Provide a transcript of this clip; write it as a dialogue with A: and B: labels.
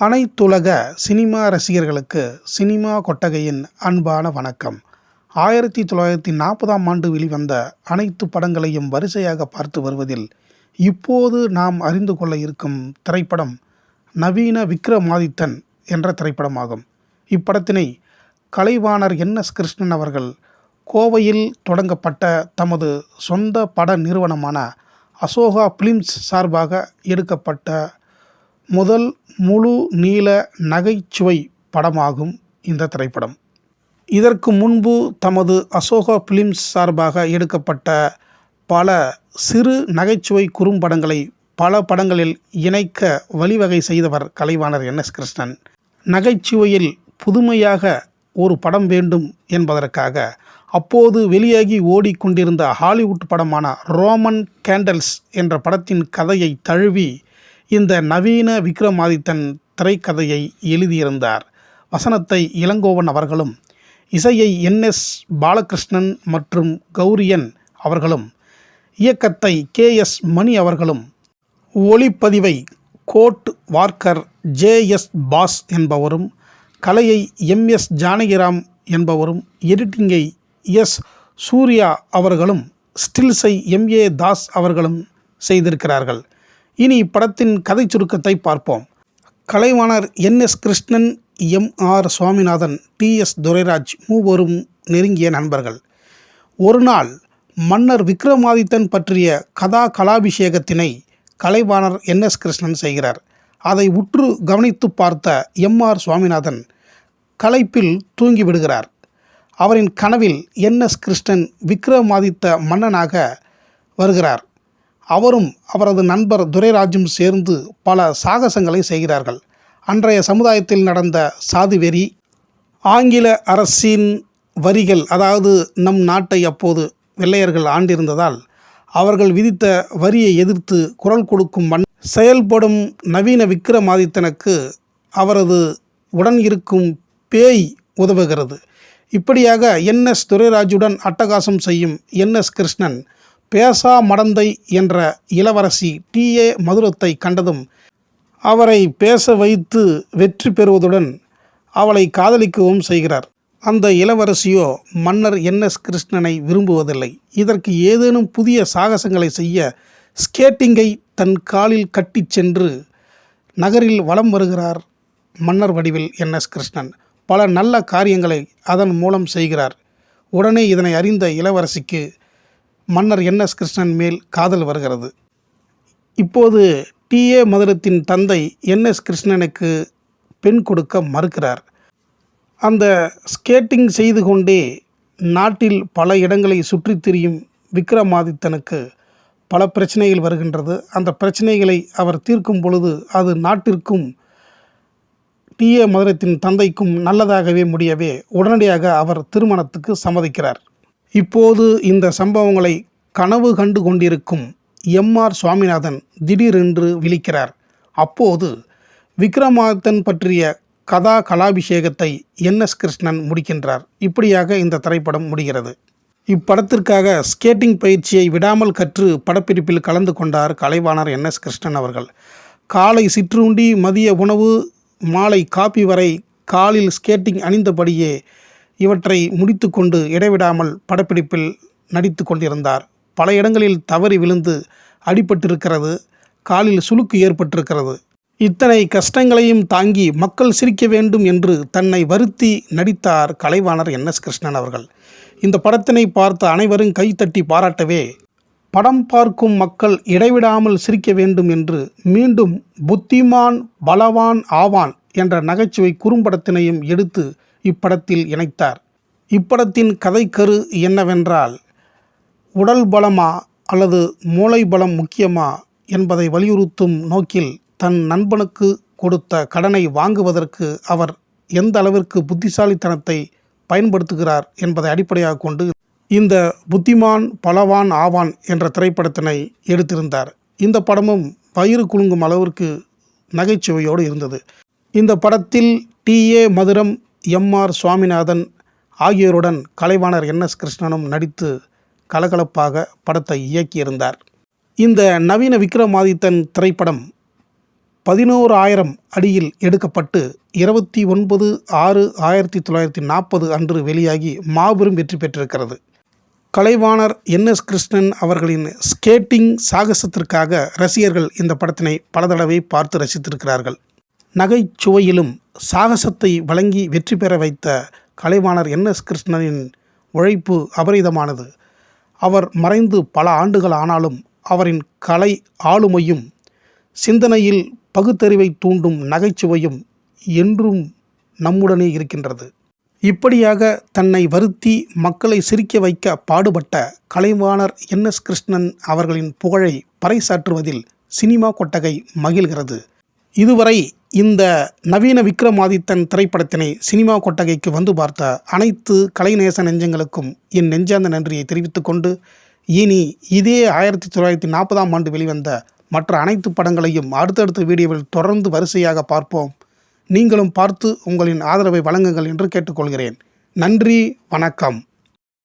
A: அனைத்துலக சினிமா ரசிகர்களுக்கு சினிமா கொட்டகையின் அன்பான வணக்கம். ஆயிரத்தி தொள்ளாயிரத்தி நாற்பதாம் ஆண்டு வெளிவந்த அனைத்து படங்களையும் வரிசையாக பார்த்து வருவதில் இப்போது நாம் அறிந்து கொள்ள இருக்கும் திரைப்படம் நவீன விக்ரமாதித்தன் என்ற திரைப்படமாகும். இப்படத்தினை கலைவாணர் என். எஸ். கிருஷ்ணன் அவர்கள் கோவையில் தொடங்கப்பட்ட தமது சொந்த பட நிறுவனமான அசோகா பிலிம்ஸ் சார்பாக எடுக்கப்பட்ட முதல் முழு நீள நகைச்சுவை படமாகும் இந்த திரைப்படம். இதற்கு முன்பு தமது அசோகா பிலிம்ஸ் சார்பாக எடுக்கப்பட்ட பல சிறு நகைச்சுவை குறும்படங்களை பல படங்களில் இணைக்க வழிவகை செய்தவர் கலைவாணர் என். எஸ். கிருஷ்ணன். நகைச்சுவையில் புதுமையாக ஒரு படம் வேண்டும் என்பதற்காக அப்போது வெளியாகி ஓடிக்கொண்டிருந்த ஹாலிவுட் படமான ரோமன் கேண்டல்ஸ் என்ற படத்தின் கதையை தழுவி இந்த நவீன விக்ரமாதித்தன் திரைக்கதையை எழுதியிருந்தார். வசனத்தை இளங்கோவன் அவர்களும் இசையை என். எஸ். பாலகிருஷ்ணன் மற்றும் கௌரியன் அவர்களும் இயக்கத்தை கே. எஸ். மணி அவர்களும் ஒளிப்பதிவை கோட் வார்க்கர் ஜே. எஸ். பாஸ் என்பவரும் கலையை எம். எஸ். ஜானகிராம் என்பவரும் எடிட்டிங்கை எஸ். சூர்யா அவர்களும் ஸ்டில்ஸை எம். ஏ. தாஸ் அவர்களும் செய்திருக்கிறார்கள். இனி இப்படத்தின் கதை சுருக்கத்தை பார்ப்போம். Kalaivanar N. S. Krishnan M. R. Swaminathan T S. Durairaj மூவரும் நெருங்கிய நண்பர்கள். ஒரு நாள் மன்னர் விக்ரமாதித்தன் பற்றிய கதா கலாபிஷேகத்தினை கலைவாணர் என். எஸ். கிருஷ்ணன் செய்கிறார். அதை உற்று கவனித்து பார்த்த எம். ஆர். சுவாமிநாதன் களைப்பில் தூங்கிவிடுகிறார் அவரின் கனவில் என். எஸ். கிருஷ்ணன் விக்ரமாதித்த மன்னனாக வருகிறார். அவரும் அவரது நண்பர் துரைராஜும் சேர்ந்து பல சாகசங்களை செய்கிறார்கள். அன்றைய சமுதாயத்தில் நடந்த சாதி வெறி ஆங்கில அரசின் வரிகள் அதாவது நம் நாட்டை அப்போது வெள்ளையர்கள் ஆண்டிருந்ததால் அவர்கள் விதித்த வரியை எதிர்த்து குரல் கொடுக்கும் மண் செயல்படும் நவீன விக்ரமாதித்தனுக்கு அவரது உடன் இருக்கும் பேய் உதவுகிறது. இப்படியாக என். எஸ். துரைராஜுடன் அட்டகாசம் செய்யும் என். எஸ். கிருஷ்ணன் பேசா மடந்தை என்ற இளவரசி டி. ஏ. மதுரத்தை கண்டதும் அவரை பேச வைத்து வெற்றி பெறுவதுடன் அவளை காதலிக்கவும் செய்கிறார். அந்த இளவரசியோ மன்னர் என். எஸ். கிருஷ்ணனை விரும்புவதில்லை. இதற்கு ஏதேனும் புதிய சாகசங்களை செய்ய ஸ்கேட்டிங்கை தன் காலில் கட்டிச் சென்று நகரில் வலம் வருகிறார் மன்னர் வடிவில் என். எஸ். கிருஷ்ணன். பல நல்ல காரியங்களை அதன் மூலம் செய்கிறார். உடனே இதனை அறிந்த இளவரசிக்கு மன்னர் என் எஸ் கிருஷ்ணன் மேல் காதல் வருகிறது. இப்போது டி. ஏ. மதுரத்தின் தந்தை என் எஸ் கிருஷ்ணனுக்கு பெண் கொடுக்க மறுக்கிறார். அந்த ஸ்கேட்டிங் செய்து கொண்டே நாட்டில் பல இடங்களை சுற்றித் திரியும் விக்ரமாதித்தனுக்கு பல பிரச்சனைகள் வருகின்றது. அந்த பிரச்சனைகளை அவர் தீர்க்கும் பொழுது அது நாட்டிற்கும் டி. ஏ. மதுரத்தின் தந்தைக்கும் நல்லதாகவே முடியவே உடனடியாக அவர் திருமணத்துக்கு சம்மதிக்கிறார். இப்போது இந்த சம்பவங்களை கனவு கண்டு கொண்டிருக்கும் எம் ஆர் சுவாமிநாதன் திடீரென்று விழிக்கிறார். அப்போது விக்ரமாதித்தன் பற்றிய கதா கலாபிஷேகத்தை என் எஸ் கிருஷ்ணன் முடிக்கின்றார். இப்படியாக இந்த திரைப்படம் முடிகிறது. இப்படத்திற்காக ஸ்கேட்டிங் பயிற்சியை விடாமல் கற்று படப்பிடிப்பில் கலந்து கொண்டார் கலைவாணர் என் எஸ் கிருஷ்ணன் அவர்கள். காலை சிற்றுண்டி மதிய உணவு மாலை காப்பி வரை காலில் ஸ்கேட்டிங் அணிந்தபடியே இவற்றை முடித்துக்கொண்டு இடைவிடாமல் படப்பிடிப்பில் நடித்து கொண்டிருந்தார். பல இடங்களில் தவறி விழுந்து அடிபட்டிருக்கிறது. காலில் சுளுக்கு ஏற்பட்டிருக்கிறது. இத்தனை கஷ்டங்களையும் தாங்கி மக்கள் சிரிக்க வேண்டும் என்று தன்னை வருத்தி நடித்தார் கலைவாணர் என். எஸ். கிருஷ்ணன் அவர்கள். இந்த படத்தினை பார்த்த அனைவரும் கைத்தட்டி பாராட்டவே படம் பார்க்கும் மக்கள் இடைவிடாமல் சிரிக்க வேண்டும் என்று மீண்டும் புத்திமான் பலவான் ஆவான் என்ற நகைச்சுவை குறும்படத்தினையும் எடுத்து இப்படத்தில் இணைத்தார். இப்படத்தின் கதைக்கரு என்னவென்றால் உடல் பலமா அல்லது மூளை பலம் முக்கியமா என்பதை வலியுறுத்தும் நோக்கில் தன் நண்பனுக்கு கொடுத்த கடனை வாங்குவதற்கு அவர் எந்த அளவிற்கு புத்திசாலித்தனத்தை பயன்படுத்துகிறார் என்பதை அடிப்படையாக கொண்டு இந்த புத்திமான் பலவான் ஆவான் என்ற திரைப்படத்தினை எடுத்திருந்தார். இந்த படமும் வயிறு குலுங்கும் அளவிற்கு நகைச்சுவையோடு இருந்தது. இந்த படத்தில் T. A. Mathuram M R Swaminathan ஆகியோருடன் கலைவாணர் என் எஸ் கிருஷ்ணனும் நடித்து கலகலப்பாக படத்தை இயக்கியிருந்தார். இந்த நவீன விக்ரமாதித்தன் திரைப்படம் பதினோரு ஆயிரம் அடியில் எடுக்கப்பட்டு இருபத்தி ஒன்பது ஆறு ஆயிரத்தி தொள்ளாயிரத்தி நாற்பது அன்று வெளியாகி மாபெரும் வெற்றி பெற்றிருக்கிறது. கலைவாணர் என் எஸ் கிருஷ்ணன் அவர்களின் ஸ்கேட்டிங் சாகசத்திற்காக ரசிகர்கள் இந்த படத்தினை பல தடவை பார்த்து ரசித்திருக்கிறார்கள். நகைச்சுவையிலும் சாகசத்தை வழங்கி வெற்றி பெற வைத்த கலைவாணர் என். எஸ். கிருஷ்ணனின் உழைப்பு அபரிதமானது. அவர் மறைந்து பல ஆண்டுகள் ஆனாலும் அவரின் கலை ஆளுமையும் சிந்தனையில் பகுத்தறிவை தூண்டும் நகைச்சுவையும் என்றும் நம்முடனே இருக்கின்றது. இப்படியாக தன்னை வருத்தி மக்களை சிரிக்க வைக்க பாடுபட்ட கலைவாணர் என். எஸ். கிருஷ்ணன் அவர்களின் புகழை பறைசாற்றுவதில் சினிமா கொட்டகை மகிழ்கிறது. இதுவரை இந்த நவீன விக்ரமாதித்தன் திரைப்படத்தினை சினிமா கொட்டகைக்கு வந்து பார்த்த அனைத்து கலைநேச நெஞ்சங்களுக்கும் என் நெஞ்சார்ந்த நன்றியை தெரிவித்துக் கொண்டு இனி இதே ஆயிரத்தி தொள்ளாயிரத்தி நாற்பதாம் ஆண்டு வெளிவந்த மற்ற அனைத்து படங்களையும் அடுத்தடுத்த வீடியோவில் தொடர்ந்து வரிசையாக பார்ப்போம். நீங்களும் பார்த்து உங்களின் ஆதரவை வழங்குங்கள் என்று கேட்டுக்கொள்கிறேன். நன்றி வணக்கம்.